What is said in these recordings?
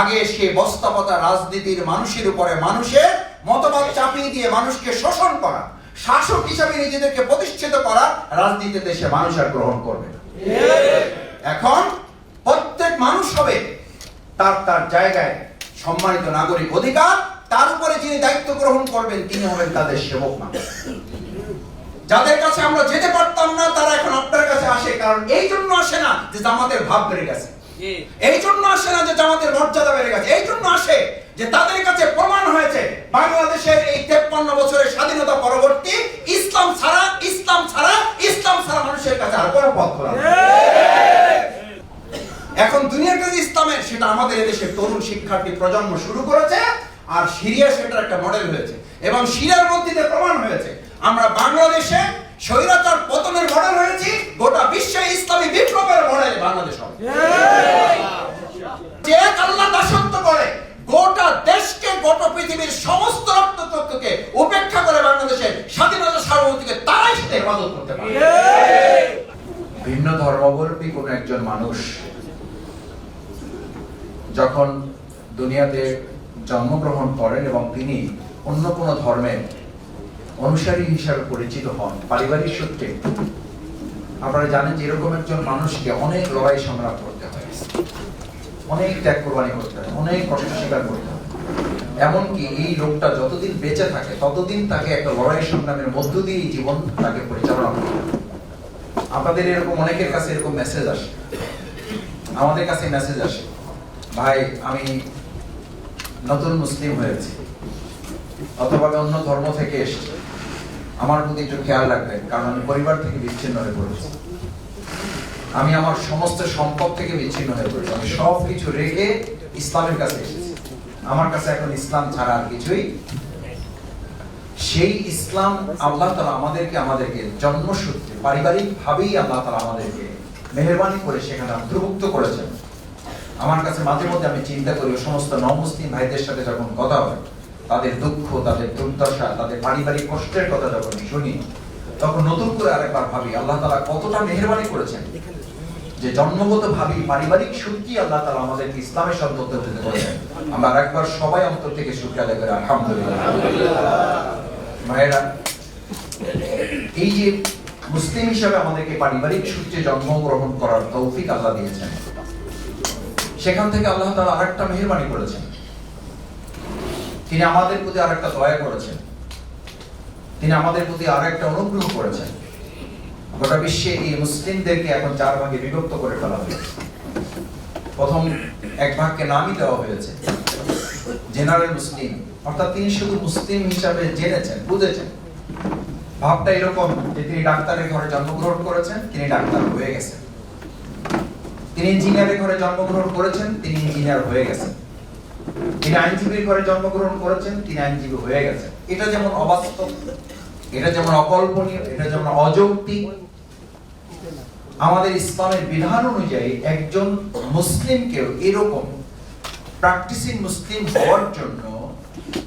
আগে সে বস্তাপতা রাজনীতির মানুষের উপরে মানুষের মতবাদ চাপিয়ে দিয়ে মানুষকে শোষণ করা, শাসক হিসাবে নিজেদেরকে প্রতিষ্ঠিত করা রাজনীতি দেশে মানুষ আর গ্রহণ করবে। এখন প্রত্যেক মানুষ হবে তার তার জায়গায় সম্মানিত নাগরিক অধিকার, তার উপরে যিনি দায়িত্ব গ্রহণ করবেন, তিনি হবেন তাদের সেবক না যাদের কাছে আমরা যেতে পারতাম না, তারা এখন আপনার কাছে আসে, কারণ এই জন্য আসে না যে জামাতের ভাব বেড়ে গেছে এই জন্য আসে না যে জামাতের মর্যাদা বেড়ে গেছে। এই জন্য আসে যে তাদের কাছে প্রমাণ হয়েছে বাংলাদেশের এই তেপ্পান্ন বছরের স্বাধীনতা পরবর্তী ইসলাম ছাড়া ইসলাম ছাড়া ইসলাম ছাড়া মানুষের কাছে আর কোনো পথ খোলা এখন দুনিয়ার কাছে ইসলামের সেটা আমাদের এদেশের তরুণ শিক্ষার্থী প্রজন্ম শুরু করেছে আর সিরিয়া সেটার একটা মডেল হয়েছে। এবং সিরিয়ার মধ্যে প্রমাণ হয়েছে। আমরা বাংলাদেশে স্বৈরাচার পতনের মডেল হয়েছি গোটা বিশ্বে ইসলামী বিপ্লবের মডেল বাংলাদেশ হবে যে এক আল্লাহ দাসত্ব করে গোটা দেশকে গোটা পৃথিবীর সমস্ত রক্ততত্ত্বকে উপেক্ষা করে বাংলাদেশের স্বাধীনতা সার্বভৌমত্বকে তারাই সেটা হেফাজত করতে পারে ভিন্ন ধর্মাবলম্বী কোনো একজন মানুষ যখন দুনিয়াতে জন্মগ্রহণ করেন এবং তিনি অন্য কোনো ধর্মের অনুসারী হিসাবে পরিচিত হন, পারিবারিক সূত্রে, আপনারা জানেন যে এরকম একজন মানুষকে অনেক লড়াই সংগ্রাম করতে হয়। অনেক ত্যাগ কোরবানি করতে হয়, অনেক কষ্ট স্বীকার করতে হয়। এমনকি এই লোকটা যতদিন বেঁচে থাকে, ততদিন তাকে একটা লড়াই সংগ্রামের মধ্য দিয়ে জীবন তাকে পরিচালনা করতে হয়। আপনাদের এরকম, অনেকের কাছে এরকম মেসেজ আসে। আমাদের কাছে মেসেজ আসে। ভাই, আমি নতুন মুসলিম হয়েছি। অথবা আমি অন্য ধর্ম থেকে এসেছি। আমার প্রতি একটু খেয়াল রাখবেন, কারণ আমি পরিবার থেকে বিচ্ছিন্ন হয়ে পড়েছি। আমি আমার সমস্ত সম্পদ থেকে বিচ্ছিন্ন হয়ে পড়েছি। আমি সব কিছু রেখে ইসলামের কাছে এসেছি। আমার কাছে এখন ইসলাম ছাড়া আর কিছুই সেই ইসলাম আল্লাহ তালা আমাদেরকে আমাদেরকে জন্মসূত্রে পারিবারিক ভাবেই আল্লাহ তালা আমাদেরকে মেহরবানি করে সেখানে অন্তর্ভুক্ত করেছেন। আমার কাছে মাঝে মধ্যে আমি চিন্তা করি সমস্ত নমুসলিম ভাইদের সাথে যখন কথা হয়, তাদের দুঃখ, তাদের দুর্দশা, তাদের পারিবারিক কষ্টের কথা যখন শুনি, তখন নতুন করে আরেকবার ভাবি, আল্লাহ তালা কতটা মেহরবানি করেছেন যে জন্মগত ভাবি, পারিবারিক সত্যি আল্লাহ তালা আমাদের ইসলামের সাথে দিতে করেছেন আমরা আরেকবার সবাই অন্তর থেকে শুক্রিয়া আদায় করি, আলহামদুলিল্লাহ। ভাইয়েরা এই যে মুসলিম হিসাবে আমাদেরকে পারিবারিক সূত্রে জন্মগ্রহণ করার তৌফিক আল্লাহ দিয়েছেন। সেখান থেকে আল্লাহ তাআলা আরেকটা মেহেরবানি করেছেন। তিনি আমাদের প্রতি আরেকটা দয়া করেছেন। তিনি আমাদের প্রতি আরেকটা অনুগ্রহ করেছেন। গোটা বিশ্বে এই মুসলিমদেরকে এখন চার ভাগে বিভক্ত করে ফেলা হয়েছে। প্রথম এক ভাগকে নামই দেওয়া হয়েছে, জেনারেল মুসলিম। অর্থাৎ তিনি শুধু মুসলিম হিসাবে জেনেছেন, বুঝেছেন। ভাবটা এরকম যে তিনি ডাক্তারের ঘরে জন্মগ্রহণ করেছেন, তিনি ডাক্তার হয়ে গেছেন। তিনি ইঞ্জিনিয়ারের ঘরে জন্মগ্রহণ করেছেন, তিনি ইঞ্জিনিয়ার হয়ে গেছেন। তিনি আইনজীবীর ঘরে জন্মগ্রহণ করেছেন, তিনি আইনজীবী হয়ে গেছেন। এটা যেমন অবাস্তব, এটা যেমন অকল্পনীয়, এটা যেমন অযৌক্তিক। আমাদের ইসলামের বিধান অনুযায়ী একজন মুসলিমকেও এরকম প্র্যাকটিসিং মুসলিম হওয়ার জন্য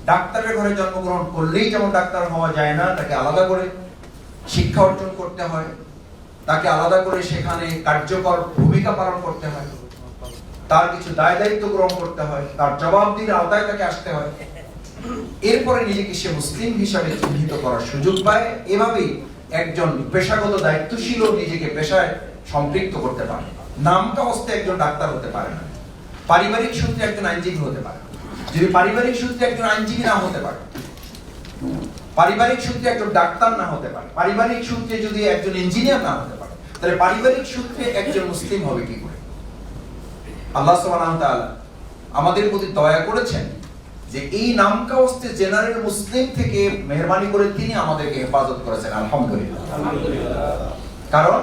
ডাক্তারের ঘরে জন্মগ্রহণ করলেই যেমন ডাক্তার হওয়া যায় না, তাকে আলাদা করে শিক্ষা অর্জন করতে হয়, তাকে আলাদা করে সেখানে কার্যকর ভূমিকা পালন করতে হয়, তার কিছু দায় দায়িত্ব গ্রহণ করতে হয়, তার জবাব জবাবদিহির আওতায় তাকে আসতে হয়। এরপরে নিজেকে সে মুসলিম হিসাবে চিহ্নিত করার সুযোগ পায়, এভাবেই একজন পেশাগত দায়িত্বশীল নিজেকে পেশায় সম্পৃক্ত করতে পারে। নামটা অবস্থায় একজন ডাক্তার হতে পারে না। পারিবারিক সূত্রে একজন আইনজীবী হতে পারে। যদি পারিবারিক সূত্রে একজন আইনজীবী না হতে পারে পারিবারিক সূত্রে একজন ডাক্তার না হতে পারে পারিবারিক সূত্রে যদি একজন ইঞ্জিনিয়ার না হতে পারে তাহলে পারিবারিক সূত্রে একজন মুসলিম হবে কি করে? আল্লাহ সুবহানাহু তাআলা আমাদের প্রতি দয়া করেছেন যে এই নামকা অস্তে জেনারেল মুসলিম থেকে মেহরবানি করে তিনি আমাদেরকে হেফাজত করেছেন আলহামদুলিল্লাহ। কারণ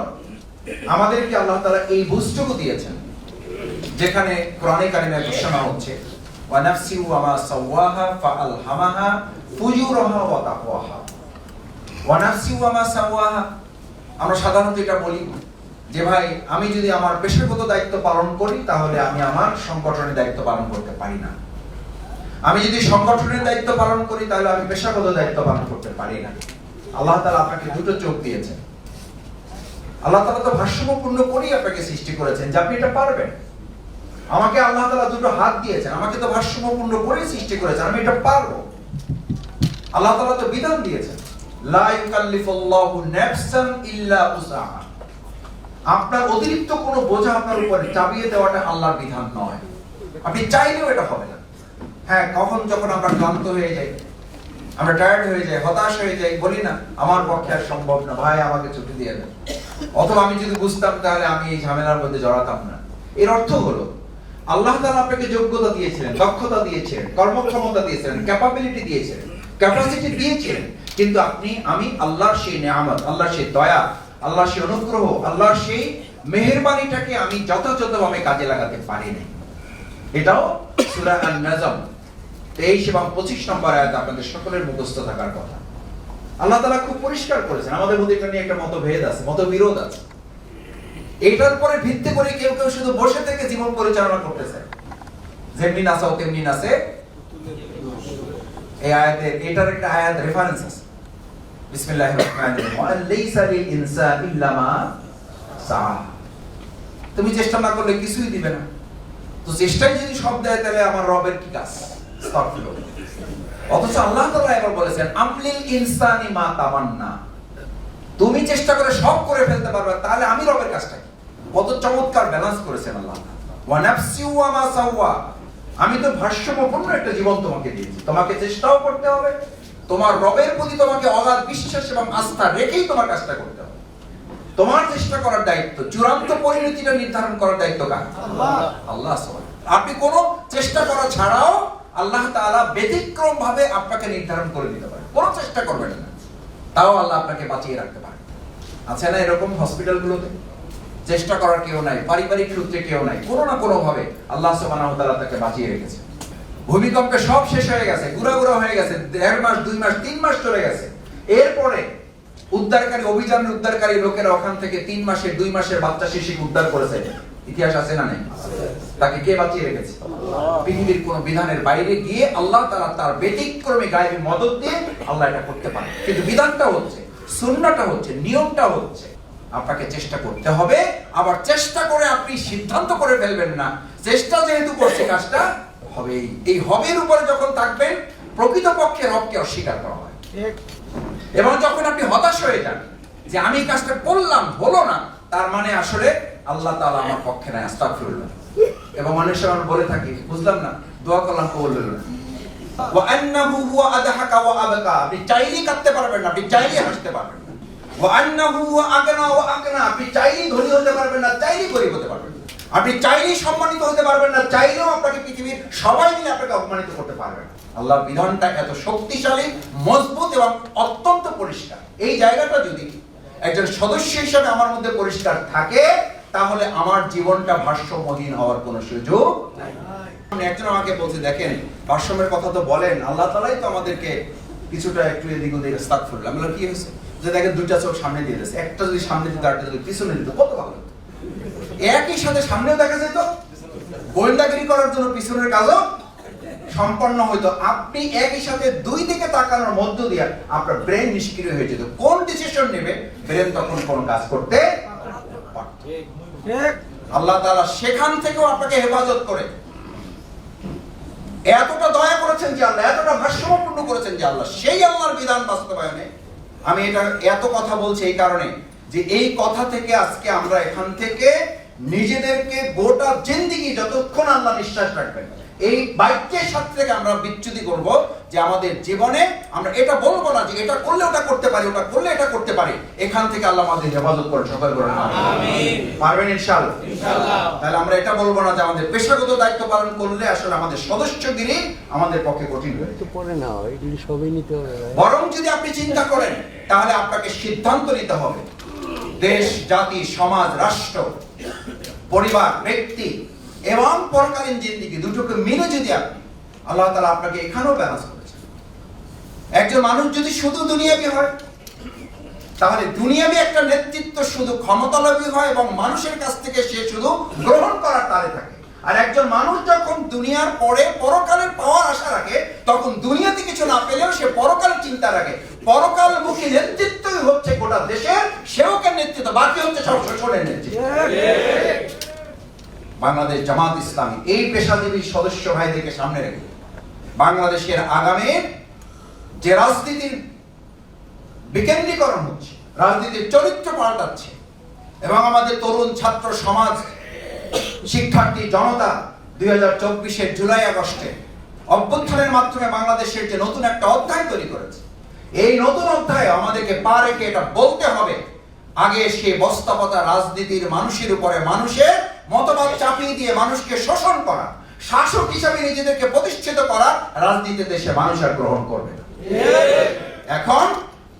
আমাদেরকে আল্লাহ তাআলা এই বুঝটুকু দিয়েছেন যেখানে কোরআনে কারিমে ঘোষণা হচ্ছে ওয়া নাফসি ওয়া মা সাওয়াহা ফাআলহামাহা ফুজুরাহা ওয়া তাকওয়াহা। ওয়া নাফসি ওয়া মা আমরা সাধারণত এটা বলি যে, ভাই, আমি যদি আমার পেশাগত দায়িত্ব পালন করি, তাহলে আমি আমার সংগঠনের দায়িত্ব পালন করতে পারি না। আমি যদি সংগঠনের দায়িত্ব পালন করি, তাহলে আমি পেশাগত দায়িত্ব পালন করতে পারি না। আল্লাহ তালা আপনাকে দুটো চোখ দিয়েছেন। আল্লাহ তালা তো ভারসাম্যপূর্ণ করেই আপনাকে সৃষ্টি করেছেন যে, আপনি এটা পারবেন। আমাকে আল্লাহ তালা দুটো হাত দিয়েছেন, আমাকে তো ভারসাম্যপূর্ণ করে সৃষ্টি করেছেন, আমি এটা পারব। আল্লাহ তালা তো বিধান দিয়েছেন, লা ইউকাল্লিফুল্লাহু নাফসান ইল্লা আপনার অতিরিক্ত কোনো বোঝা আপনার উপরে চাপিয়ে দেওয়াটা আল্লাহর বিধান নয়। আপনি চাইলেও এটা হবে না। হ্যাঁ কখন যখন আমরা ক্লান্ত হয়ে যাই, আমরা টায়ার্ড হয়ে যাই, হতাশ হয়ে যাই, বলি না, আমার পক্ষে আর সম্ভব না, ভাই, আমাকে ছুটি দিয়ে দেন অথবা আমি যদি বুঝতাম, তাহলে আমি এই ঝামেলার মধ্যে জড়াতাম না। এর অর্থ হলো আল্লাহ তাআলা আপনাকে যোগ্যতা দিয়েছিলেন, দক্ষতা দিয়েছিলেন, কর্মক্ষমতা দিয়েছিলেন ক্যাপাবিলিটি দিয়েছিলেন ক্যাপাসিটি দিয়েছিলেন। কিন্তু আপনি, আমি, আল্লাহর সেই নেয়ামত, আল্লাহর সেই দয়া, আল্লাহর সেই অনুগ্রহ, আল্লাহর সেই মেহেরবানিটাকে আমি যথাযথভাবে কাজে লাগাতে পারি নাই। এটাও সূরা আন-নাজম 23 এবং 25 নম্বর আয়াত আপনাদের সকলের মুখস্থ থাকার কথা। আল্লাহ তাআলা খুব পরিষ্কার করেছেন, আমাদের মধ্যে এটা নিয়ে একটা মতভেদ আছে, মতবিরোধ আছে। এটার পরে ভিত্তি করে কেউ কেউ শুধু বসে থেকে জীবন পরিচালনা করতেছে যেমনি নাচাও তেমনি নাচে এই আয়াতের এটার একটা আয়াত রেফারেন্স আছে। বিসমিল্লাহির রহমানির রহিম। লাইসা লিল ইনসানি ইল্লা মা সাআ তুমি চেষ্টা না করলে কিছুই দিবে না। তো চেষ্টাই যদি সব দেয়, তাহলে আমার রবের কি কাজ। অথচ আল্লাহ তাআলা এবার বলেছেন আমলিল ইনসানি মা তামান্না। তুমি চেষ্টা করে সব করে ফেলতে পারবে, তাহলে আমি রবের কাজটা? কত চমৎকার ব্যালেন্স করেছেন আল্লাহ। ওয়া নাফসি ওয়া মা সাওয়া। আমি তো ভারসাম্যপূর্ণ একটা জীবন তোমাকে দিয়েছি। তোমাকে চেষ্টাও করতে হবে তোমার রবের প্রতি তোমাকে অগাধ বিশ্বাস এবং আস্থা রেখেই তোমার কাজটা করতে হবে। তোমার চেষ্টা করার দায়িত্ব চূড়ান্ত পরিণতিটা নির্ধারণ করার দায়িত্ব কার? আল্লাহ। আল্লাহ আপনি কোনো চেষ্টা করা ছাড়াও আল্লাহ তাআলা ব্যতিক্রম ভাবে আপনাকে নির্ধারণ করে দিতে পারে কোনো চেষ্টা করবেন না। তাও আল্লাহ আপনাকে বাঁচিয়ে রাখতে পারে আছে না এরকম হসপিটালগুলোতে চেষ্টা করার কেউ নাই, পারিবারিক সূত্রে কেউ নাই, কোনো না কোনো ভাবে আল্লাহ সুবহানাহু তাআলা তাকে বাঁচিয়ে রেখেছে। ভূমিকম্পে সব শেষ হয়ে গেছে, গুড়া গুড়া হয়ে গেছে, দেড় মাস, দুই মাস, তিন মাস চলে গেছে। এরপরে উদ্ধারকারী অভিযান উদ্ধারকারী লোকেরা ওখান থেকে তিন মাসের দুই মাসের বাচ্চা শিশুকে উদ্ধার করেছে। ইতিহাস আছে না নেই? তাকে কে বাঁচিয়ে রেখেছে? পৃথিবীর কোন বিধানের বাইরে গিয়ে আল্লাহ তারা তার ব্যতিক্রমে গায়েবী মদত দিয়ে আল্লাহ এটা করতে পারে কিন্তু বিধানটা হচ্ছে, সুন্নাটা হচ্ছে, নিয়মটা হচ্ছে আপনাকে চেষ্টা করতে হবে, আবার চেষ্টা করে আপনি সিদ্ধান্ত করে ফেলবেন না। চেষ্টা যেহেতু করছে, কাজটা হবেই। এই হবের উপরে যখন থাকবেন, প্রকৃতপক্ষে রবকে অস্বীকার করা হয়। এবং যখন আপনি হতাশ হয়ে যান যে আমি কাজটা করলাম, হলো না, তার মানে আসলে আল্লাহ তাআলা আমার পক্ষে নাই, আস্তাগফিরুল্লাহ। এবং অনেক সময় বলে থাকি, বুঝলাম না, দোয়া করলাম, কবুল হলো না। আপনি চাইলেই কাঁদতে পারবেন না, আপনি চাইলেই হাসতে পারবেন আপনি চাইলেই সম্মানিত হতে পারবেন না চাইলেও আপনাকে পৃথিবীর সবাই মিলে আপনাকে অপমানিত করতে পারবে না। আল্লাহর বিধানটা এত শক্তিশালী মজবুত এবং অত্যন্ত পরিষ্কার। এই জায়গাটা যদি একজন সদস্য হিসাবে আমার মধ্যে পরিষ্কার থাকে তাহলে আমার জীবনটা ভারসাম্যহীন হওয়ার কোনো সুযোগ নাই। একজন আমাকে বলছে দেখেন ভারসাম্যের কথা তো বলেন আল্লাহ তালাই তো আমাদেরকে কিছুটা একটু এদিক ওদিক স্তাক ফুরলাম বললাম, কি হয়েছে? যে দেখেন দুইটা চোখ সামনে দিয়ে দিয়েছে, একটা যদি সামনে দিত, আরেকটা যদি পিছনে দিত, কত ভালো হতো একই সাথে সামনেও দেখা যেত, গোয়েন্দাগিরি করার জন্য পিছনের কাজও সম্পন্ন হইতো। আপনি একই সাথে দুই দিকে তাকানোর মধ্য দিয়ে আপনার ব্রেন নিষ্ক্রিয় হয়ে যেত। কোন ডিসিশন নেবে ব্রেন তখন কোন কাজ করতে আল্লাহ তাআলা সেখান থেকেও আপনাকে হেফাজত করে। এতটা দয়া করেছেন যে আল্লাহ, এতটা ভারসাম্যপূর্ণ করেছেন যে আল্লাহ, সেই আল্লাহর বিধান বাস্তবায়নে আমি এটা এত কথা বলছি এই কারণে যে এই কথা থেকে আজকে আমরা এখান থেকে নিজেদেরকে গোটা জিন্দিগি যতক্ষণ আল্লাহ নিঃশ্বাস রাখবেন এই বাক্যের সাথে থেকে আমরা বিচ্যুতি করব যে আমাদের জীবনে আমরা এটা বলব না যে এটা করলে ওটা করতে পারি ওটা করলে এটা করতে পারি। এখান থেকে আল্লাহ আমাদের হেফাজত করেন সকল করে পারবেন ইনশাআল্লাহ? তাহলে আমরা এটা বলব না যে আমাদের পেশাগত দায়িত্ব পালন করলে আসলে আমাদের সদস্যগিরি আমাদের পক্ষে কঠিন হয়ে না এগুলি সবই নিতে হবে বরং যদি আপনি চিন্তা করেন তাহলে আপনাকে সিদ্ধান্ত নিতে হবে। দেশ জাতি সমাজ রাষ্ট্র পরিবার ব্যক্তি এবং পরকালীন জিন্দিগি দুটোকে মিলে যদি আপনি, আল্লাহ তালা আপনাকে এখানেও ব্যালেন্স করেছেন। একজন মানুষ যদি শুধু দুনিয়াবি হয়, তাহলে দুনিয়াবি একটা নেতৃত্ব শুধু ক্ষমতালোভী হয় এবং মানুষের কাছ থেকে সে শুধু গ্রহণ করার তালে থাকে। আর একজন মানুষ যখন দুনিয়ার পরে পরকালের পাওয়ার আশা রাখে, তখন দুনিয়াতে কিছু না পেলেও সে পরকালের চিন্তা রাখে। পরকালমুখী নেতৃত্বই হচ্ছে গোটা দেশের সেবকের নেতৃত্ব, বাকি হচ্ছে সব শোষণের নেতৃত্ব। বাংলাদেশ জামাত ইসলামী, এই পেশাজীবী সদস্য ভাইদেরকে সামনে রেখে বাংলাদেশের আগামী যে রাজনীতির বিকেন্দ্রীকরণ হচ্ছে, রাজনীতির চরিত্র পাল্টাচ্ছে, এবং আমাদের তরুণ ছাত্র সমাজ, শিক্ষার্থী জনতা দুই হাজার চব্বিশের জুলাই আগস্টে অভ্যুত্থানের মাধ্যমে বাংলাদেশের যে নতুন একটা অধ্যায় তৈরি করেছে, এই নতুন অধ্যায়ে আমাদেরকে পা রেখে এটা বলতে হবে, আগে সে বস্তাপতা রাজনীতির মানুষের উপরে মানুষের মতবাদ চাপিয়ে দিয়ে মানুষকে শোষণ করা, শাসক হিসাবে নিজেদেরকে প্রতিষ্ঠিত করা রাজনীতি দেশে মানুষ আর গ্রহণ করবে। এখন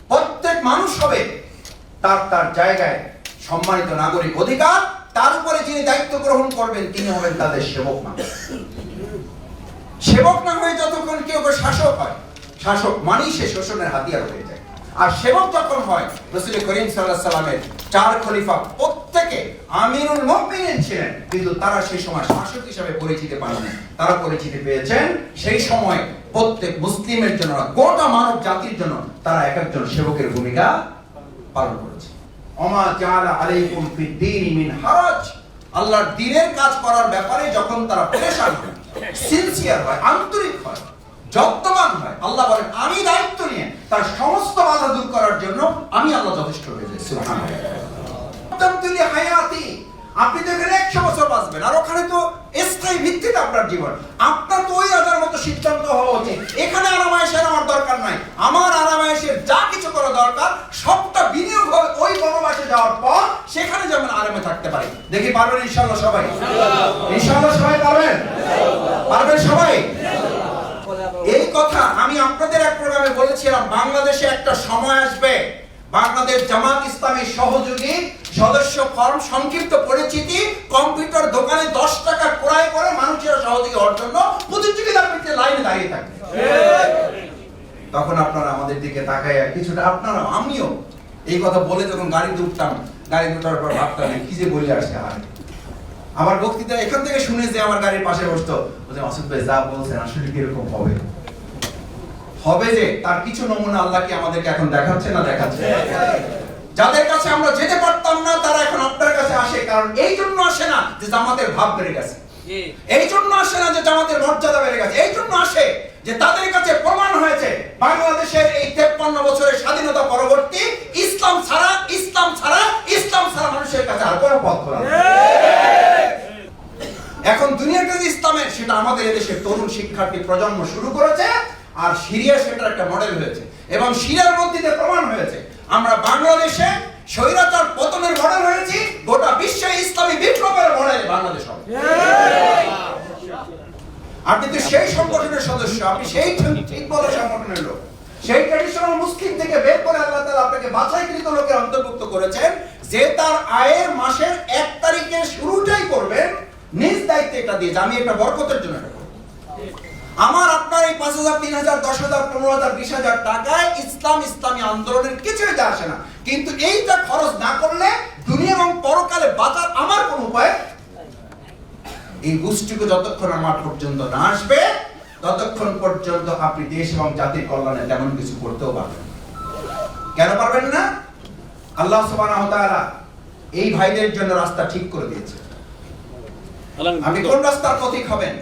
প্রত্যেক মানুষ হবে তার তার জায়গায় সম্মানিত নাগরিক অধিকার, তার উপরে যিনি দায়িত্ব গ্রহণ করবেন, তিনি হবেন তাদের সেবক না সেবক না হয়ে যতক্ষণ কেউ শাসক হয়, শাসক মানেই সে শোষণের হাতিয়ার হয়ে যায় আর সেবক যখন হয় রসুল করিম সাল্লাহ সাল্লামের চার খলিফা প্রত্যেকে আমিরুল মুমিনিন ছিলেন। কিন্তু তারা সেই সময় শাসক হিসাবে পরিচিতি পাননি। তারা পরিচিতি পেয়েছেন সেই সময় প্রত্যেক মুসলিমের জন্য গোটা মানব জাতির জন্য তারা এক একজন সেবকের ভূমিকা পালন করেছে। অমা জাআলা আলাইকুম ফিদ্দীনি মিন হারাজ। আল্লাহর দ্বীনের কাজ করার ব্যাপারে যখন তারা পেরেশান হয় সিনসিয়ার হয়, আন্তরিক হয় যত্নবান হয়। আল্লাহ বলেন আমি দায়িত্ব নিয়ে তার সমস্ত বাধা দূর করার জন্য আমি আল্লাহ যথেষ্ট হয়ে যাই হায়াতি। আপনি তো এখানে একশো বছর বাঁচবেন। আর ওখানে তো স্থায়ী ভিত্তিতে আপনার জীবন। আপনার তো ওই আদার মতো সিদ্ধান্ত হওয়া উচিত। এখানে আরামায়েশের আমার দরকার নাই। আমার আরামায়েশের যা কিছু করা দরকার সবটা বিনিয়োগ হবে ওই বনবাসে যাওয়ার পর সেখানে যেমন আরামে থাকতে পারি। দেখি পারবেন ইনশাল্লাহ সবাই? ইনশাল্লাহ সবাই পারবেন? পারবেন সবাই? এই কথা আমি আপনাদের এক প্রোগ্রামে বলেছিলাম, বাংলাদেশে একটা সময় আসবে, বাংলাদেশ জামাত ইসলামী সহযোগী সদস্য ফর্ম, সংক্ষিপ্ত পরিচিতি, কম্পিউটার দোকানে দশ টাকা ক্রয় করে মানুষের সহযোগী হওয়ার জন্য প্রতিযোগিতার ভিত্তিতে লাইনে দাঁড়িয়ে থাকবে। তখন আপনারা আমাদের দিকে তাকায় কিছুটা আপনারা আমিও এই কথা বলে যখন গাড়িতে উঠতাম গাড়ি উঠার পর ভাবতাম কি যে বলে আসে আর আমার বক্তৃতা এখান থেকে শুনে যে আমার গাড়ির পাশে বসতো, বলছে, মাসুদ ভাই যা বলছেন, আসলে কি এরকম হবে? হবে যে তার কিছু নমুনা আল্লাহ কি আমাদেরকে এখন দেখাচ্ছে না দেখাচ্ছে? যাদের কাছে আমরা যেতে পারতাম না তারা এখন আপনার কাছে আসে কারণ এই জন্য আসে না যে জামাতের ভাব বেড়ে গেছে। এই জন্য আসে না যে জামাতের মর্যাদা বেড়ে গেছে। এই জন্য আসে যে তাদের কাছে প্রমাণ হয়েছে বাংলাদেশের এই তেপ্পান্ন বছরের স্বাধীনতা পরবর্তী ইসলাম ছাড়া ইসলাম ছাড়া ইসলাম ছাড়া মানুষের কাছে আর কোনো পথ খোলা এখন দুনিয়ার কাছে ইসলামের সেটা আমাদের এদেশের তরুণ শিক্ষার্থী প্রজন্ম শুরু করেছে আর সিরিয়া সেটার একটা মডেল হয়েছে। এবং সিরিয়ার মধ্যে প্রমাণ হয়েছে আমরা বাংলাদেশে স্বৈরাচার পতনের মডেল হয়েছি গোটা বিশ্বে ইসলামী বিপ্লবের মডেল বাংলাদেশ হবে। আপনি তো সেই সংগঠনের সদস্য আপনি সেই ঠিক- বলে সংগঠনের লোক। সেই ট্রেডিশনাল মুসলিম থেকে বের করে আল্লাহ তাআলা আপনাকে বাছাইকৃত লোকের অন্তর্ভুক্ত করেছেন যে তার আয়ের মাসের এক তারিখে শুরুটাই করবেন নিজ দায়িত্বে এটা দিয়ে আমি একটা বরকতের জন্য এটা। আমার আপনার এই পাঁচ হাজার তিন হাজার দশ হাজার পনেরো হাজার বিশ হাজার টাকায় ইসলাম ইসলামী আন্দোলনের কিছুই যা আসে না। কিন্তু এইটা খরচ না করলে দুনিয়া এবং পরকালে বাঁচার আমার কোন উপায় এই গোষ্ঠীকে যতক্ষণ আমার পর্যন্ত না আসবে ততক্ষণ পর্যন্ত আপনি দেশ এবং জাতির কল্যাণে তেমন কিছু করতেও পারবেন কেন পারবেন না? আল্লাহ সুবহানাহু ওয়া তাআলা এই ভাইদের জন্য রাস্তা ঠিক করে দিয়েছে। আপনি কোন রাস্তার পথিক হবেন?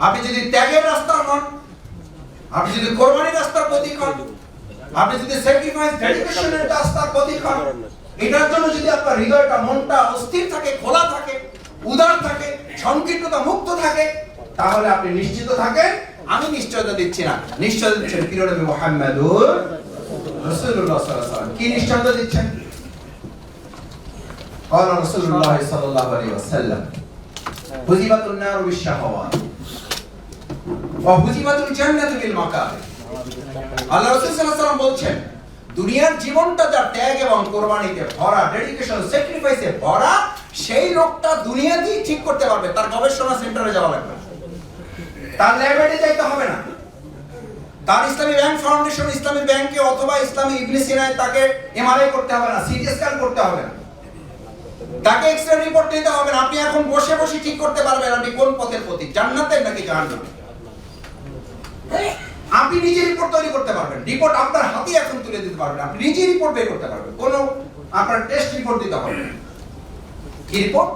আপনি যদি ত্যাগের রাস্তার হন আপনি যদি কোরবানির রাস্তার পথিক হন আপনি যদি স্যাক্রিফাইস ডেডিকেশনের রাস্তার পথিক হন এটার জন্য যদি আপনার হৃদয়টা মনটা অস্থির থাকে খোলা থাকে উদার থাকে সংকীর্ণতা মুক্ত থাকে তাহলে আপনি নিশ্চিত থাকেন আমি নিশ্চয়তা দিচ্ছি না নিশ্চয়তা দিচ্ছেন প্রিয় নবী মুহাম্মদুর রাসূলুল্লাহ সাল্লাল্লাহু আলাইহি ওয়াসাল্লাম কি নিশ্চয়তা দিচ্ছেন قال رسول الله صلى الله عليه وسلم হুজিবাত النار بالشهوات ওয়াহুজিবাতুল জান্নাতু বিল মাকার আল্লাহ সাল্লাল্লাহু বলছেন, দুনিয়ার জীবনটা যার ত্যাগ এবং কোরবানিতে ভরা ডেডিকেশন স্যাক্রিফাইসে ভরা, সেই লোকটা ঠিক করতে পারবে, তার গবেষণা সেন্টারে যাওয়া লাগবে তার ল্যাবেটে যাইতে হবে না। তার ইসলামী ব্যাংক ফাউন্ডেশন, ইসলামী ব্যাংকে অথবা ইসলামী ইবনে সিনায় তাকে এমআরআই করতে হবে না, সিটি স্ক্যান করতে হবে না। তাকে এক্সরে রিপোর্ট নিতে হবে না। আপনি এখন বসে বসে ঠিক করতে পারবেন আপনি কোন পথের প্রতি, জান্নাতের নাকি জাহান্নামের? আপনি নিজে রিপোর্ট তৈরি করতে পারবেন। রিপোর্ট আপনার হাতে এখন তুলে দিতে পারবেন। আপনি নিজে রিপোর্ট বের করতে পারবেন। কোনো আপনার টেস্ট রিপোর্ট দিতে হবে না। কি রিপোর্ট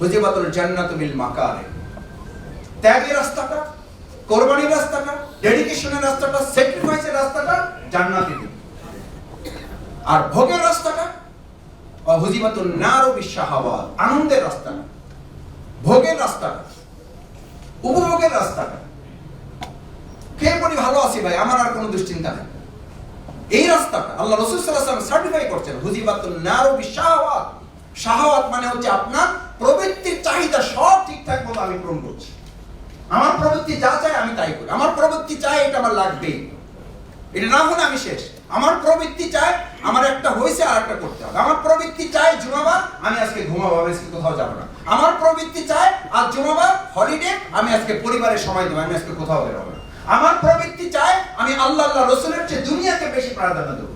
হুজিবাতুল জান্নাতু বিল মাকারে ত্যাগের রাস্তাটা, কোরবানির রাস্তাটা ডেডিকেশনের রাস্তাটা স্যাক্রিফাইসের রাস্তাটা জান্নাতি আর ভোগের রাস্তাটা, অহুজিবাতুন নার বিশাহাওয়াত আনন্দের রাস্তাটা। ভোগের রাস্তাটা, উপভোগের রাস্তাটা। খেয়ে পরি ভালো আছি ভাই, আমার আর কোনো দুশ্চিন্তা নেই। এই রাস্তাটা আল্লাহ রসুল সার্টিফাই করছেন, হুজিবাতুন নার বিশাহাওয়াত। শাহাওয়াত মানে হচ্ছে আপনার প্রবৃত্তির চাহিদা সব ঠিকঠাক মতো আমি পূরণ করছি। আমার প্রবৃত্তি যা চাই আমি তাই করি। আমার প্রবৃত্তি চাই এটা আমার লাগবেই। এটা না হলে আমি শেষ। আমার প্রবৃত্তি চাই আমার একটা হয়েছে আর একটা করতে হবে। আমার প্রবৃত্তি চাই জুমাবার, আমি আজকে ঘুমাবো, আমি আজকে কোথাও যাব না। আমার প্রবৃত্তি চাই আর জুমাবার হলিডে আমি আজকে পরিবারের সময় দেবো, আমি আজকে কোথাও বেরোবো না। আমার প্রবৃত্তি চাই আমি আল্লাহ আল্লাহ রসুলের চেয়ে দুনিয়াকে বেশি প্রাধান্য দেবো।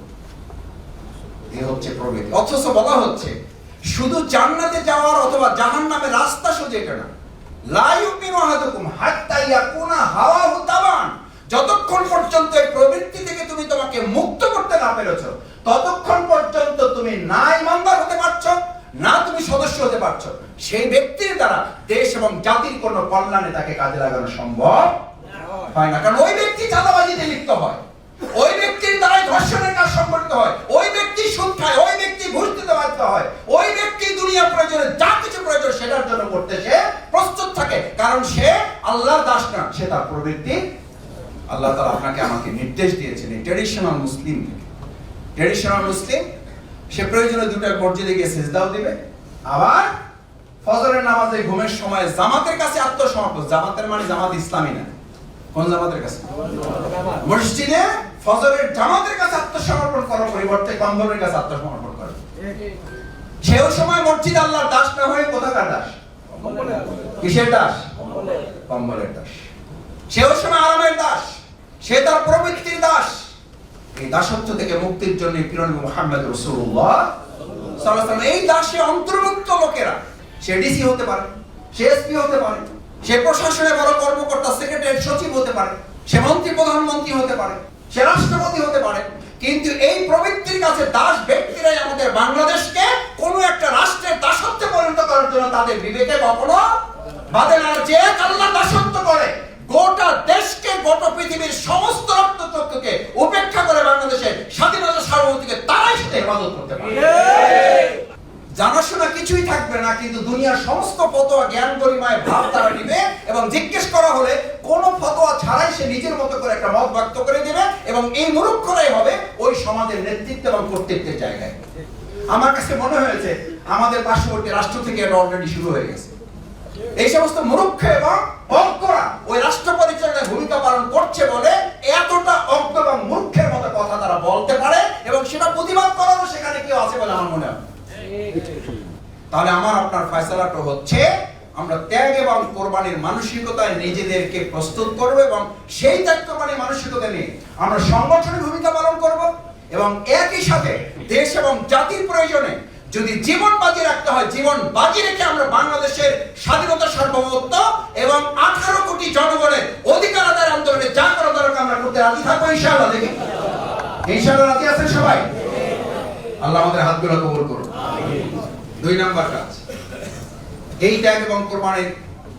এ হচ্ছে প্রবৃত্তি। অথচ বলা হচ্ছে, শুধু জান্নাতে যাওয়ার অথবা জাহান্নামের রাস্তা সোজা এটা না। যতক্ষণ পর্যন্ত এই প্রবৃত্তি থেকে তুমি তোমাকে মুক্ত করতে না পেরেছ, ততক্ষণ পর্যন্ত তুমি না ইমানদার হতে পারছ, না তুমি সদস্য হতে পারছ। সেই ব্যক্তির দ্বারা দেশ এবং জাতির কোনো কল্যাণে তাকে কাজে লাগানো সম্ভব হয় না। কারণ ওই ব্যক্তি চাঁদাবাজিতে লিপ্ত হয়। ওই ব্যক্তির দ্বারাই ধর্ষণের কাজ সংঘটিত হয়। ওই ব্যক্তি সুদ খায় ওই ব্যক্তি ঘুষ দিতে বাধ্য হয়। ওই ব্যক্তি দুনিয়া প্রয়োজনে যা কিছু প্রয়োজন সেটার জন্য করতে সে প্রস্তুত থাকে। কারণ সে আল্লাহর দাস না, সে তার প্রবৃত্তি। আল্লাহ তাআলা আপনাকে আমাকে নির্দেশ দিয়েছেন এই ট্রেডিশনাল মুসলিম ট্রেডিশনাল মুসলিম, সে প্রয়োজনে দুটো মসজিদে গিয়ে সেজদাও দিবে। আবার ফজরের নামাজে ঘুমের সময় জামাতের কাছে আত্মসমর্পণ। জামাতের মানে জামাত ইসলামী না। কোন জামাতের কাছে? মসজিদে ফজরের জামাতের কাছে আত্মসমর্পণ করার পরিবর্তে কম্বলের কাছে আত্মসমর্পণ করে। সেও সময় মসজিদ আল্লাহর দাস না হয়ে কোথাকার দাস? কিসের দাস? কম্বলের দাস। সেও সময় আরামের দাস, সে তার প্রবৃত্তির দাস। এই দাসত্ব থেকে মুক্তির জন্য পিরন মুহাম্মদ আলাইহি এই দাসে অন্তর্ভুক্ত লোকেরা, সে ডিসি হতে পারে, সে এসপি হতে পারে সে প্রশাসনে বড় কর্মকর্তা সেক্রেটারি সচিব হতে পারে সে মন্ত্রী প্রধানমন্ত্রী হতে পারে সে রাষ্ট্রপতি হতে পারে। কিন্তু এই প্রবৃত্তির কাছে দাস ব্যক্তিরাই আমাদের বাংলাদেশকে কোনো একটা রাষ্ট্রের দাসত্বে পরিণত করার জন্য তাদের বিবেকে কখনো বাদে না। যে এক আল্লাহ দাসত্ব করে গোটা দেশকে গোটা পৃথিবীর সমস্ত রক্তচক্ষুকে উপেক্ষা করে বাংলাদেশের স্বাধীনতা সার্বভৌমত্বকে তারাই সেটা হেফাজত করতে পারে। জানাশোনা কিছুই থাকবে না, কিন্তু দুনিয়ার সমস্ত ফতোয়া জ্ঞান গরিমায় ভাব তারা নিবে এবং জিজ্ঞেস করা হলে কোন ফতোয়া ছাড়াই সে নিজের মতো করে একটা মত ব্যক্ত করে দেবে এবং এই মূর্খরাই হবে ওই সমাজের নেতৃত্ব এবং কর্তৃত্বের জায়গায়। আমার কাছে মনে হয়েছে, আমাদের পার্শ্ববর্তী রাষ্ট্র থেকে এটা অলরেডি শুরু হয়ে গেছে। এই সমস্ত মূর্খ এবং অজ্ঞরা ওই রাষ্ট্র পরিচালনায় ভূমিকা পালন করছে বলে এতটা অজ্ঞ এবং মূর্খের মতো কথা তারা বলতে পারে এবং সেটা প্রতিবাদ করারও সেখানে কেউ আছে বলে আমার মনে হয়। তাহলে আমার আপনার ফয়সালাটা হচ্ছে, আমরা ত্যাগ এবং কোরবানির মানসিকতায় নিজেদেরকে প্রস্তুত করব এবং সেই ত্যাগ, কোরবানির মানসিকতা নিয়ে আমরা সংগঠনের ভূমিকা পালন করব এবং একই সাথে দেশ এবং জাতির প্রয়োজনে যদি জীবন বাজি রাখতে হয়, জীবন বাজি রেখে আমরা বাংলাদেশের স্বাধীনতা সার্বভৌমত্ব এবং আঠারো কোটি জনগণের অধিকার আদায়ের আন্দোলনে যা করা দরকার আমরা করতে রাজি থাকব ইনশাআল্লাহ, দেখি। ইনশাআল্লাহ রাজি আছেন সবাই? আল্লাহ আমাদের হাতগুলো কবুল করুন। দুই নাম্বার কাজ এই ত্যাগ এবং কোরবানির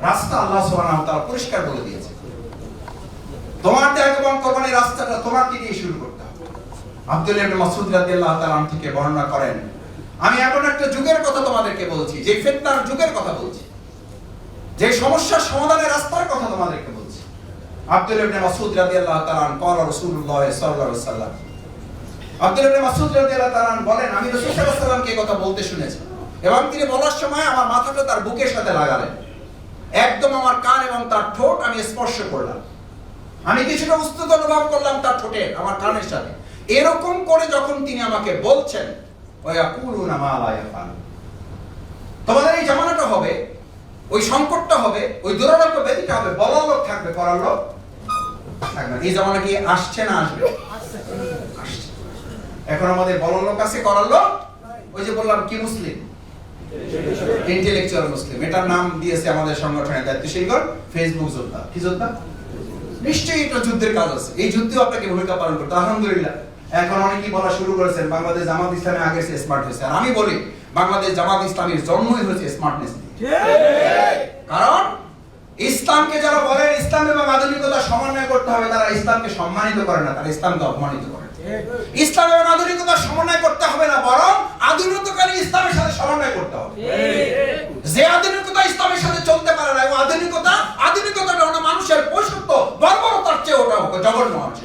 রাস্তা আল্লাহ সুবহানাহু ওয়া তাআলা পরিষ্কার বলে দিয়েছে তোমার ত্যাগ এবং কোরবানির রাস্তাটা তোমাকে দিয়ে শুরু করতে হবে আব্দুল ইবনে মাসউদ রাদিয়াল্লাহু তাআলা আনহু থেকে বর্ণনা করেন আমি এমন একটা যুগের কথা তোমাদেরকে বলছি যে ফিতনার যুগের কথা বলছি যে সমস্যার সমাধানের রাস্তার কথা তোমাদেরকে বলছি আব্দুল ইবনে মাসউদ রাদিয়াল্লাহু তাআলা আন قال রাসূলুল্লাহ সাল্লাল্লাহু আলাইহি ওয়াসাল্লাম আব্দুল ইবনে মাসউদ রাদিয়াল্লাহু তাআলা আন বলেন আমি রাসূল সাল্লাল্লাহু আলাইহি ওয়াসাল্লামকে এই কথা বলতে শুনেছি এবং তিনি বলার সময় আমার মাথাটা তার বুকের সাথে লাগালেন। একদম আমার কান এবং তার ঠোঁট আমি স্পর্শ করলাম। আমি কিছুটা উস্তুত অনুভব করলাম তার ঠোঁটে আমার কানের সাথে। এরকম করে যখন তিনি আমাকে বলছেন তোমাদের এই জামানাটা হবে, ওই সংকটটা হবে, ওই দুরারোগ্য ব্যাধিটা হবে, বলার লোক থাকবে, করার লোক থাকবে এই জামানা কি আসছে না আসবে? এখন আমাদের বলার লোক আছে, করার লোক? ওই যে বললাম, কি মুসলিম? ইন্টেলেকচুয়াল মুসলিম এটার নাম দিয়েছে আমাদের সংগঠনের দায়িত্বশীলগণ ফেসবুক যোদ্ধা। কি যোদ্ধা? নিশ্চয়ই এটা যুদ্ধের কাজ আছে। এই যুদ্ধেও আপনাকে ভূমিকা পালন করতে আলহামদুলিল্লাহ। এখন অনেকেই বলা শুরু করেছেন বাংলাদেশ জামাত ইসলামে আগে স্মার্ট হয়েছে। আর আমি বলি বাংলাদেশ জামাত ইসলামের জন্মই হয়েছে স্মার্টনেস কারণ ইসলামকে যারা বলেন ইসলাম এবং আধুনিকতা সমন্বয় করতে হবে তারা ইসলামকে সম্মানিত করে না তারা ইসলামকে অপমানিত করে। ইসলাম এবং আধুনিকতা সমন্বয় করতে হবে না বরং আধুনিকতাকে ইসলামের সাথে সমন্বয় করতে হবে। যে আধুনিকতা ইসলামের সাথে চলতে পারে না এবং আধুনিকতা আধুনিকতাটা মানুষের পশুত্ব বর্বরতার চেয়ে ওটা জঘন্য আছে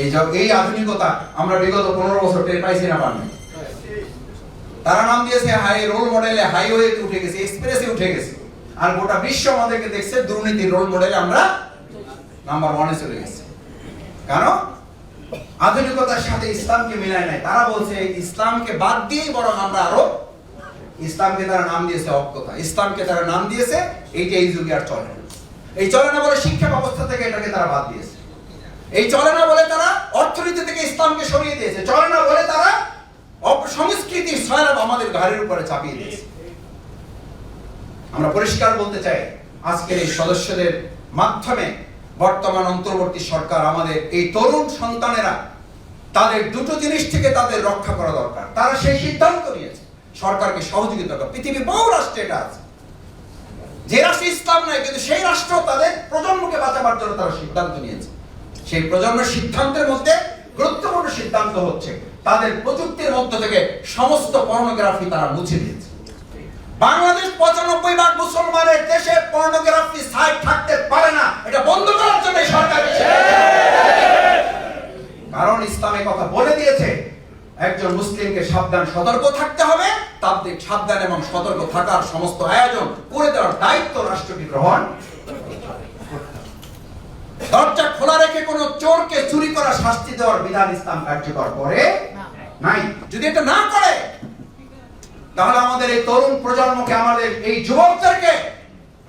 এই এই আধুনিকতা আমরা বিগত পনেরো বছর টের পাইছি না পারবে তারা নাম দিয়েছে হাই রোল মডেলে হাইওয়েতে উঠে গেছে এক্সপ্রেসে উঠে গেছে। আর গোটা বিশ্ব আমাদেরকে দেখছে দুর্নীতির রোল মডেলে আমরা নাম্বার ওয়ানে চলে গেছি। কেন আধুনিকতার সাথে ইসলামকে মিলায় নাই। তারা বলছে, ইসলামকে বাদ দিয়েই বরং আমরা আরও ইসলামকে তারা নাম দিয়েছে অজ্ঞতা ইসলামকে তারা নাম দিয়েছে, এইটা এই যুগে আর চলে না। এই চলে না বলে শিক্ষা ব্যবস্থা থেকে এটাকে তারা বাদ দিয়েছে। এই চলে না বলে তারা অর্থনীতি থেকে ইসলামকে সরিয়ে দিয়েছে। চলে না বলে তারা সংস্কৃতির সয়লাভ আমাদের ঘাড়ের উপরে চাপিয়ে দিয়েছে। আমরা পরিষ্কার বলতে চাই, আজকের এই সদস্যদের মাধ্যমে বর্তমান অন্তর্বর্তী সরকার আমাদের এই তরুণ সন্তানেরা তাদের দুটো জিনিস থেকে তাদের রক্ষা করা দরকার। তারা সেই সিদ্ধান্ত নিয়েছে। সরকারকে সহযোগিতা করা। পৃথিবীর বহু রাষ্ট্রে এটা আছে। যে রাষ্ট্র ইসলাম নয় কিন্তু সেই রাষ্ট্র তাদের প্রজন্মকে বাঁচাবার জন্য তারা সিদ্ধান্ত নিয়েছে। সেই প্রজন্মের সিদ্ধান্তের মধ্যে গুরুত্বপূর্ণ সিদ্ধান্ত হচ্ছে, তাদের প্রযুক্তির মধ্য থেকে সমস্ত পর্নোগ্রাফি তারা মুছে দিয়েছে। বাংলাদেশ পঁচানব্বই ভাগ মুসলমানের দেশে পর্নোগ্রাফি সাইট থাকতে পারে না। এটা বন্ধ করার জন্য সরকার। কারণ ইসলামে কথা বলে দিয়েছে একজন মুসলিমকে সাবধান সতর্ক থাকতে হবে। তাদের সাবধান এবং সতর্ক থাকার সমস্ত আয়োজন করে দেওয়ার দায়িত্ব রাষ্ট্রটি গ্রহণ দরজা খোলা রেখে কোন চোরকে চুরি করা শাস্তি দেওয়ার বিধান ইসলাম কার্যকর করে নাই। যদি এটা না করে তাহলে আমাদের এই তরুণ প্রজন্মকে, আমাদের এই যুবকদেরকে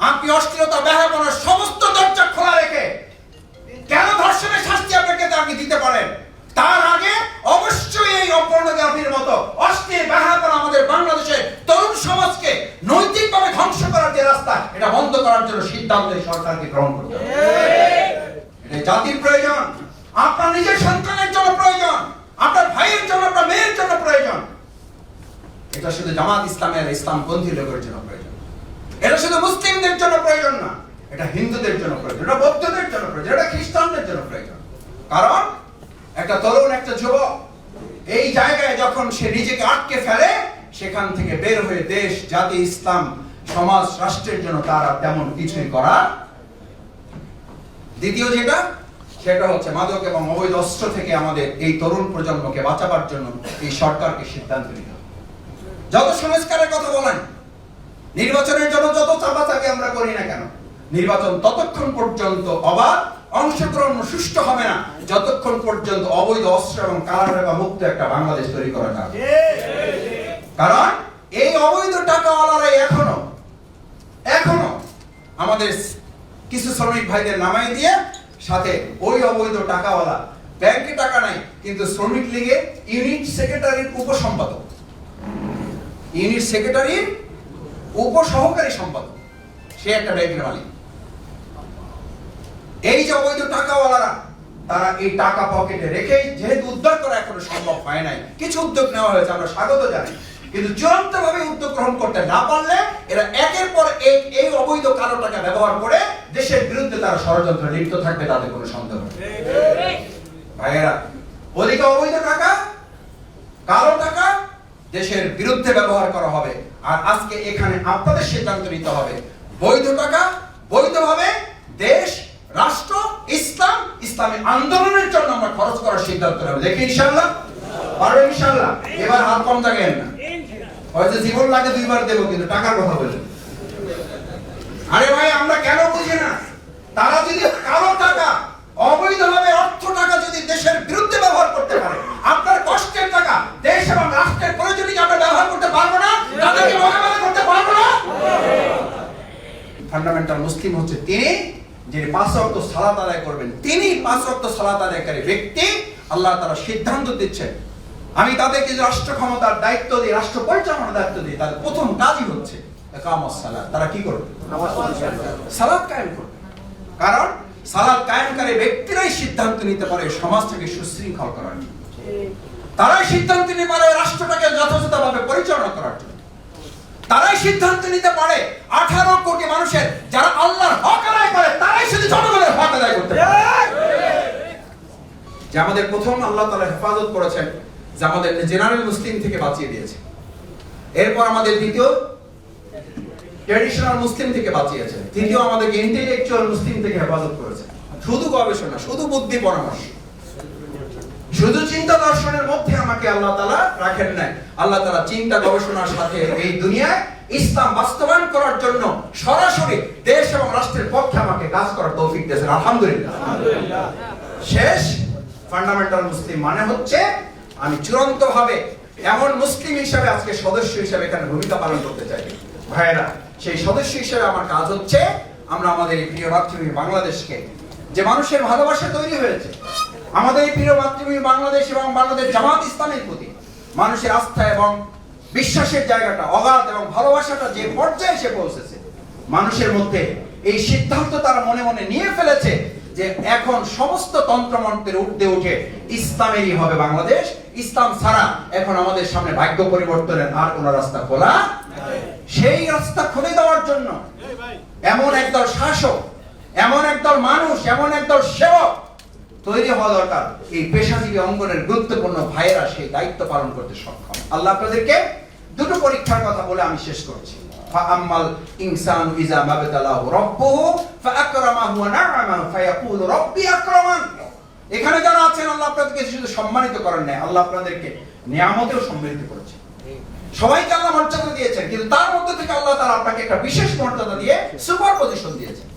আপনি অশ্লীলতা ব্যবহার সমস্ত দরজা খোলা রেখে কেন ধর্ষণের শাস্তি আপনাকে তাকে দিতে পারেন? তার আগে অবশ্যই এই অপর্ণগ্রাফির মতো অশ্লীল ব্যবহার আমাদের বাংলাদেশের তরুণ সমাজকে নৈতিকভাবে ধ্বংস করার যে রাস্তা, এটা বন্ধ করার জন্য সিদ্ধান্ত সরকারকে গ্রহণ করতে হবে। জাতির প্রয়োজন। আপনার নিজের সন্তানের জন্য প্রয়োজন। আপনার ভাইয়ের জন্য, আপনার মেয়ের জন্য প্রয়োজন। এটা শুধু জামাত ইসলামের ইসলামপন্থী লোকের জন্য প্রয়োজন। এটা শুধু মুসলিমদের জন্য প্রয়োজন না। এটা হিন্দুদের জন্য প্রয়োজন, এটা বৌদ্ধদের জন্য প্রয়োজন, এটা খ্রিস্টানদের জন্য প্রয়োজন। কারণ একটা তরুণ, একটা যুবক, এই জায়গায় যখন সে নিজেকে আটকে ফেলে, সেখান থেকে বের হয়ে দেশ, জাতি, ইসলাম, সমাজ, রাষ্ট্রের জন্য তারা তেমন কিছুই করা দ্বিতীয় যেটা, সেটা হচ্ছে মাদক এবং অবৈধ অস্ত্র থেকে আমাদের এই তরুণ প্রজন্মকে বাঁচাবার জন্য এই সরকারকে সিদ্ধান্ত নিতে যত সংস্কারের কথা বলেন, নির্বাচনের জন্য যত চাপাচাপি আমরা করি না কেন, নির্বাচন ততক্ষণ পর্যন্ত অবাধ, অংশগ্রহণ সুষ্ঠু হবে না, যতক্ষণ পর্যন্ত অবৈধ অস্ত্র এবং কালার মুক্ত একটা বাংলাদেশ তৈরি করা যাবে কারণ এই অবৈধ টাকাওয়ালারাই এখনও এখনও আমাদের কিছু শ্রমিক ভাইদের নামাই দিয়ে সাথে ওই অবৈধ টাকাওয়ালা, ব্যাংকে টাকা নাই, কিন্তু শ্রমিক লীগের ইউনিট সেক্রেটারির উপসম্পাদক। ইউনিট সেক্রেটারির উপসহকারী সম্পাদক। সে একটা ব্যাংকের মালিক। এই যে অবৈধ টাকাওয়ালারা তারা এই টাকা পকেটে রেখে যেহেতু উদ্ধার করা এখনও সম্ভব হয় নাই কিছু উদ্যোগ নেওয়া হয়েছে আমরা স্বাগত জানাই। কিন্তু চূড়ান্ত ভাবে উদ্যোগ গ্রহণ করতে না পারলে এরা একের পর এক এই অবৈধ কালো টাকা ব্যবহার করে দেশের বিরুদ্ধে তারা ষড়যন্ত্র লিপ্ত থাকবে তাদের কোনো সন্দেহ ভাইয়েরা ওদিকে অবৈধ টাকা কালো টাকা দেশের বিরুদ্ধে ব্যবহার করা হবে। আর আজকে এখানে আপনাদের সিদ্ধান্ত নিতে হবে। বৈধ টাকা, বৈধভাবে দেশ, রাষ্ট্র, ইসলাম, ইসলামী আন্দোলনের জন্য আমরা খরচ করার সিদ্ধান্ত নেব। দেখি ইনশাল্লাহ পারবে ইনশাল্লাহ এবার হাত কম থাকেন না। হয়তো জীবন লাগে দুইবার দেবো, কিন্তু টাকার কথা বললেন আরে ভাই, আমরা কেন বুঝি না? তারা যদি কালো টাকা অবৈধভাবে অর্থ টাকা যদি দেশের বিরুদ্ধে ব্যবহার করতে পারে আপনার কষ্টের টাকা দেশ এবং রাষ্ট্রের প্রয়োজনে আমরা ব্যবহার করতে পারব না তাদেরকে মোকাবেলা করতে পারব না। ফান্ডামেন্টাল মুসলিম হচ্ছে তিনি যিনি পাঁচ ওয়াক্ত সালাত আদায় করবেন। তিনি পাঁচ ওয়াক্ত সালাত আদায়কারী ব্যক্তি আল্লাহ তারা সিদ্ধান্ত দিচ্ছেন। আমি তাদেরকে যে রাষ্ট্র ক্ষমতার দায়িত্ব দিই রাষ্ট্র পরিচালনার দায়িত্ব দিই তাদের প্রথম কাজই হচ্ছে একামত সালাত। তারা কি করবে? সালাদ কায়েম করবে। কারণ সালাদ কায়েমকারী ব্যক্তিরাই সিদ্ধান্ত নিতে পারে, সমাজটাকে সুশৃঙ্খল করার জন্য। তারাই সিদ্ধান্ত নিতে পারে রাষ্ট্রটাকে যথাযথভাবে পরিচালনা করার জন্য। তারাই সিদ্ধান্ত নিতে পারে আঠারো কোটি মানুষের যারা আল্লাহর হক আদায় করে, তারাই শুধু জনগণের হক আদায় করতে যে আমাদের প্রথম আল্লাহ তালা হেফাজত করেছেন, যে আমাদের জেনারেল মুসলিম থেকে বাঁচিয়ে দিয়েছে। এরপর আমাদের দ্বিতীয় ট্রেডিশনাল মুসলিম থেকে বাঁচিয়েছে। তৃতীয় আমাদেরকে ইন্টেলেকচুয়াল মুসলিম থেকে হেফাজত করেছে। শুধু গবেষণা শুধু বুদ্ধি পরামর্শ। শুধু চিন্তা দর্শনের মধ্যে আমাকে আল্লাহ তালা রাখেন নাই। আল্লাহ তালা চিন্তা গবেষণার সাথে এই দুনিয়ায় ইসলাম বাস্তবায়ন করার জন্য সরাসরি দেশ এবং রাষ্ট্রের পক্ষে আমাকে কাজ করার তৌফিক দিয়েছেন। আলহামদুলিল্লাহ। শেষ ফান্ডামেন্টাল মুসলিম মানে হচ্ছে আমি চূড়ান্ত ভাবে এমন মুসলিম হিসাবে আজকে সদস্য হিসাবে এখানে ভূমিকা পালন করতে চাই। ভাইরা সেই সদস্য হিসেবে আমার কাজ হচ্ছে আমরা আমাদের এই প্রিয় মাতৃভূমি বাংলাদেশকে, যে মানুষের ভালোবাসা তৈরি হয়েছে, আমাদের এই প্রিয় মাতৃভূমি বাংলাদেশ এবং বাংলাদেশ জামাত ইসলামের প্রতি মানুষের আস্থা এবং বিশ্বাসের জায়গাটা, অগাধ এবং ভালোবাসাটা যে পর্যায়ে এসে পৌঁছেছে, মানুষের মধ্যে এই সিদ্ধান্ত তারা মনে মনে নিয়ে ফেলেছে যে এখন সমস্ত তন্ত্রমন্ত্রের উঠতে উঠে ইসলামেরই হবে বাংলাদেশ। ইসলাম ছাড়া এখন আমাদের সামনে ভাগ্য পরিবর্তনের আর কোন রাস্তা খোলা সেই রাস্তা খুলে দেওয়ার জন্য এমন একদল শাসক, এমন একদল মানুষ, এমন একদল সেবক তৈরি হওয়া দরকার। এই পেশাজীবী অঙ্গনের গুরুত্বপূর্ণ ভাইয়েরা সেই দায়িত্ব পালন করতে সক্ষম। আল্লাহ আপনাদেরকে দুটো পরীক্ষার কথা বলে আমি শেষ করছি। এখানে যারা আছেন, আল্লাহ আপনাদেরকে শুধু সম্মানিত করেন না আল্লাহ আপনাদেরকে নিয়ামতেও সম্মানিত করেছেন। সবাইকে আল্লাহ মর্যাদা দিয়েছেন, কিন্তু তার মধ্যে থেকে আল্লাহ তাআলা আপনাকে একটা বিশেষ মর্যাদা দিয়ে সুপার পজিশন দিয়েছেন।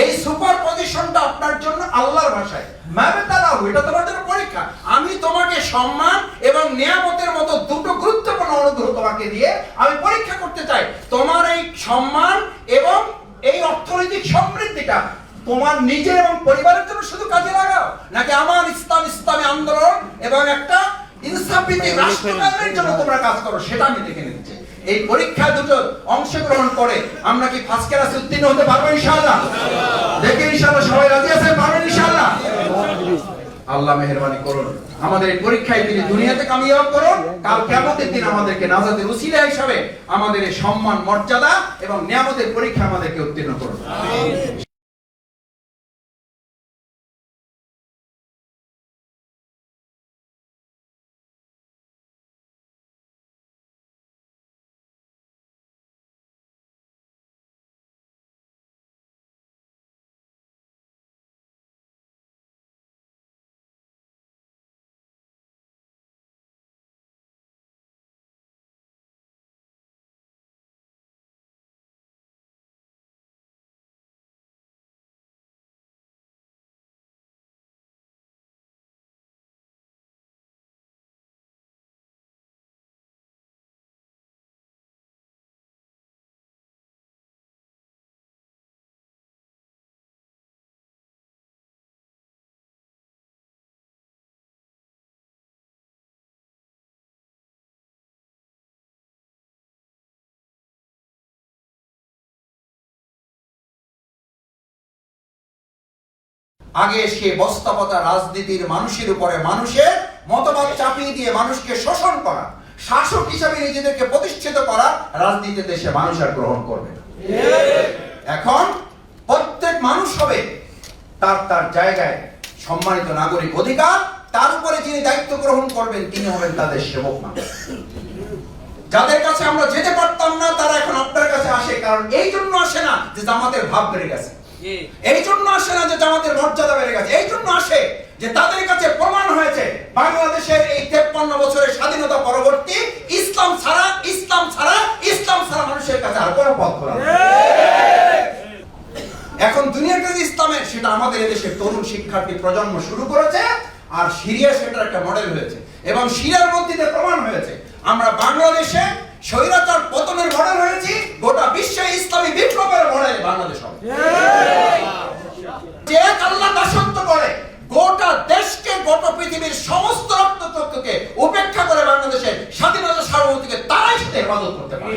এই সুপার পজিশনটা আপনার জন্য আল্লাহর ভাষায়। মাবেতালাহু, এটা তোমার জন্য পরীক্ষা। আমি তোমাকে সম্মান এবং নিয়ামতের মতো দুটো গুরুত্বপূর্ণ অনুগ্রহ তোমাকে দিয়ে আমি পরীক্ষা করতে চাই। তোমার এই সম্মান এবং এই অর্থনৈতিক সমৃদ্ধিটা তোমার নিজের এবং পরিবারের জন্য শুধু কাজে লাগাও, নাকি আমার ইসলাম ইসলামী আন্দোলন এবং একটা ইনসাফভিত্তিক জন্য তোমরা কাজ করো সেটা আমি দেখে নিচ্ছি। এই পরীক্ষা দুটো অংশগ্রহণ করে আমরা কি ফার্স্ট ক্লাসে উত্তীর্ণ হতে পারব ইনশাআল্লাহ? দেখে ইনশাআল্লাহ সবাই রাজি পারবেন ইনশাআল্লাহ? আল্লাহ মেহেরবানি করুন। আমাদের এই পরীক্ষায় তিনি দুনিয়াতে কামিয়াব করুন। কাল কিয়ামতের দিন আমাদেরকে নাজাতের উসিলা হিসাবে আমাদের এই সম্মান মর্যাদা এবং নিয়ামতের পরীক্ষা আমাদেরকে উত্তীর্ণ করুন। আগে সে বস্তাপতা রাজনীতির মানুষের উপরে মানুষের মতবাদ চাপিয়ে দিয়ে মানুষকে শোষণ করা, শাসক হিসাবে নিজেদেরকে প্রতিষ্ঠিত করা রাজনীতি দেশে মানুষ আর গ্রহণ করবে এখন প্রত্যেক মানুষ হবে তার তার জায়গায় সম্মানিত নাগরিক অধিকার, তার উপরে যিনি দায়িত্ব গ্রহণ করবেন, তিনি হবেন তাদের সেবক মানুষ। যাদের কাছে আমরা যেতে পারতাম না, তারা এখন আপনার কাছে আসে, কারণ এই জন্য আসে না যে জামাতের ভাব বেড়ে গেছে। এই জন্য আসে না যে জামাতের মর্যাদা বেড়ে গেছে। এই জন্য আসে যে তাদের কাছে প্রমাণ হয়েছে বাংলাদেশের এই তেপ্পান্ন বছরের স্বাধীনতা পরবর্তী ইসলাম ছাড়া ইসলাম ছাড়া ইসলাম ছাড়া মানুষের কাছে আর কোনো পথ খোলা এখন দুনিয়ার কাছে ইসলামের সেটা আমাদের এদেশের তরুণ শিক্ষার্থী প্রজন্ম শুরু করেছে আর সিরিয়া সেটার একটা মডেল হয়েছে। এবং সিরিয়ার মধ্যে প্রমাণ হয়েছে, আমরা বাংলাদেশে স্বৈরাচার পতনের মডেল হয়েছি গোটা বিশ্বে ইসলামী বিপ্লবের মডেল বাংলাদেশ যে আল্লাহ দাসত্ব করে গোটা দেশকে গোটা পৃথিবীর সমস্ত রক্তচক্ষুকে উপেক্ষা করে বাংলাদেশের স্বাধীনতা সার্বভৌমত্বকে তারাই সাথে হেফাজত করতে পারে।